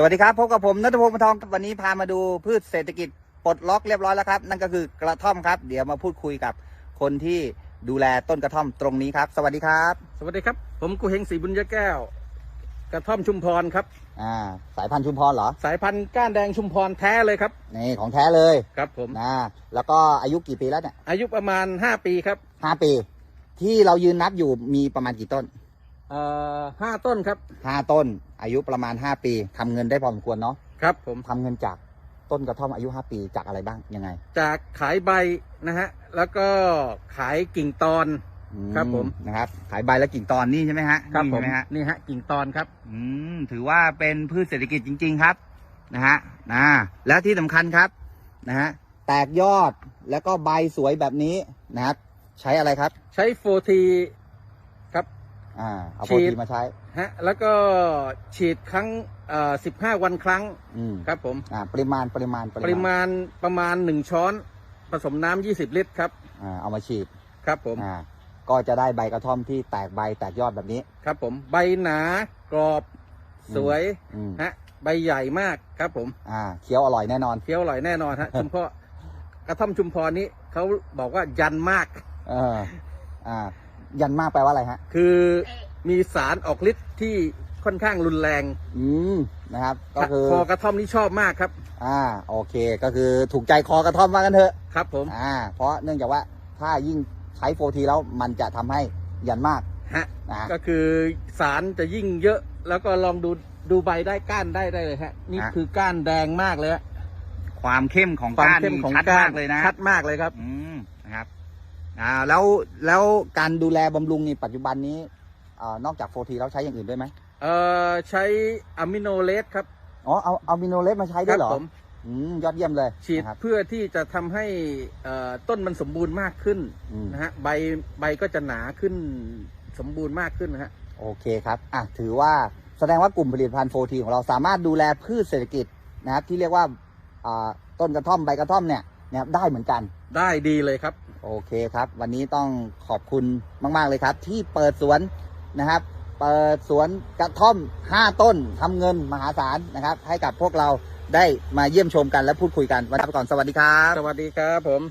สวัสดีครับพบกับผมนัทพงศ์ปานทองวันนี้พามาดูพืชเศรษฐกิจปลดล็อกเรียบร้อยแล้วครับ นั่นก็คือกระท่อมครับ เดี๋ยวมาพูดคุยกับคนที่ดูแลต้นกระท่อมตรงนี้ครับ สวัสดีครับ สวัสดีครับ ผมกูเฮงศรีบุญยแก้ว กระท่อมชุมพรครับอ่าสายพันธุ์ชุมพรเหรอ สายพันธุ์ก้านแดงชุมพรแท้เลยครับนี่ของแท้เลยครับผมนะแล้วก็อายุกี่ปีแล้วเนี่ยอายุประมาณ 5 ปีครับห้าปี ที่เรายืนนับอยู่มีประมาณกี่ต้น เอ่อห้าต้นครับ ห้าต้น อายุประมาณห้าปีทำเงินได้พอสมควรเนาะครับผม ทำเงินจากต้นกระท่อมอายุห้าปีจากอะไรบ้างยังไงจากขายใบนะฮะ แล้วก็ขายกิ่งตอน อืครับผม นะครับ ขายใบและกิ่งตอนนี่ใช่ไหมฮะครับนี่ผใช่มไหมฮะ นี่ฮะกิ่งตอนครับ อืมถือว่าเป็นพืชเศรษฐกิจจริง ๆ ครับนะฮะนะและที่สำคัญครับนะฮะแตกยอดแล้วก็ใบสวยแบบนี้นะครับ ใช้อะไรครับ ใช้โฟทีครับ อ่าเอาฉีโปรดตีมาใช้ฮะแล้วก็ฉีดครั้งเอ่อสิบห้าวันครั้งอืมครับผมอ่าปริมาณปริมาณปริมาณประมาณหนึ่งช้อน ผสมน้ำยี่สิบลิตรครับอ่าเอามาฉีดครับผมอ่าก็จะได้ใบกระท่อมที่แตกใบแตกยอดแบบนี้ ครับผมใบหนากรอบสวยอืมฮะใบใหญ่มากครับผม อ่าเคี้ยวอร่อยแน่นอนเคี้ยวอร่อยแน่นอนฮะชุมพรกระท่อมชุมพรนี้เขาบอกว่ายันมาก เออ อ่า ยันมากแปลว่าอะไรฮะ คือมีสารออกฤทธิ์ที่ค่อนข้างรุนแรง อืมนะครับ ก็คือคอกระท่อมนี้ชอบมากครับ อ่า โอเค ก็คือถูกใจคอกระท่อมว่ากันเถอะ ครับผม อ่า เพราะเนื่องจากว่าถ้ายิ่งใช้โฟทีแล้วมันจะทำให้ยันมากฮะนะก็คือสารจะยิ่งเยอะ แล้วก็ลองดูดูใบได้ก้านได้ได้เลยฮะ นี่คือก้านแดงมากเลยฮะความเข้มของความก้านเข้มนี่ของชัดก้ามานกเลยนะ ชัดมากเลยครับ อืมนะครับ อ่าแล้วแล้วการดูแลบำรุงนี่ปัจจุบันนี้เอ่อนอกจากโฟทีแล้วใช้อย่างอื่นด้วยไหมเอ่อใช้อะมิโนเลสครับอ๋อเอาเอามิโนเลสมาใช้คด้วรัยเหรอผมอืมยอดเยี่ยมเลยฉีดนะครับ เพื่อที่จะทำให้เอ่อต้นมันสมบูรณ์มากขึ้นอืม นะฮะใบใบก็จะหนาขึ้นสมบูรณ์มากขึ้นนะฮะ โอเคครับอะถือว่าแสดงว่ากลุ่มผลิตภัณฑ์โฟทีของเราสามารถดูแลพืชเศรษฐกิจนะครับที่เรียกว่าอ่าต้นกระท่อมใบกระท่อมเนี่ย นะครับได้เหมือนกัน ได้ดีเลยครับ โอเคครับ วันนี้ต้องขอบคุณมาก ๆ เลยครับ ที่เปิดสวนนะครับ เปิดสวนกระท่อม 5 ต้นทำเงินมหาศาลนะครับ ให้กับพวกเราได้มาเยี่ยมชมกันและพูดคุยกันวันนี้ไปก่อนสวัสดีครับ สวัสดีครับผม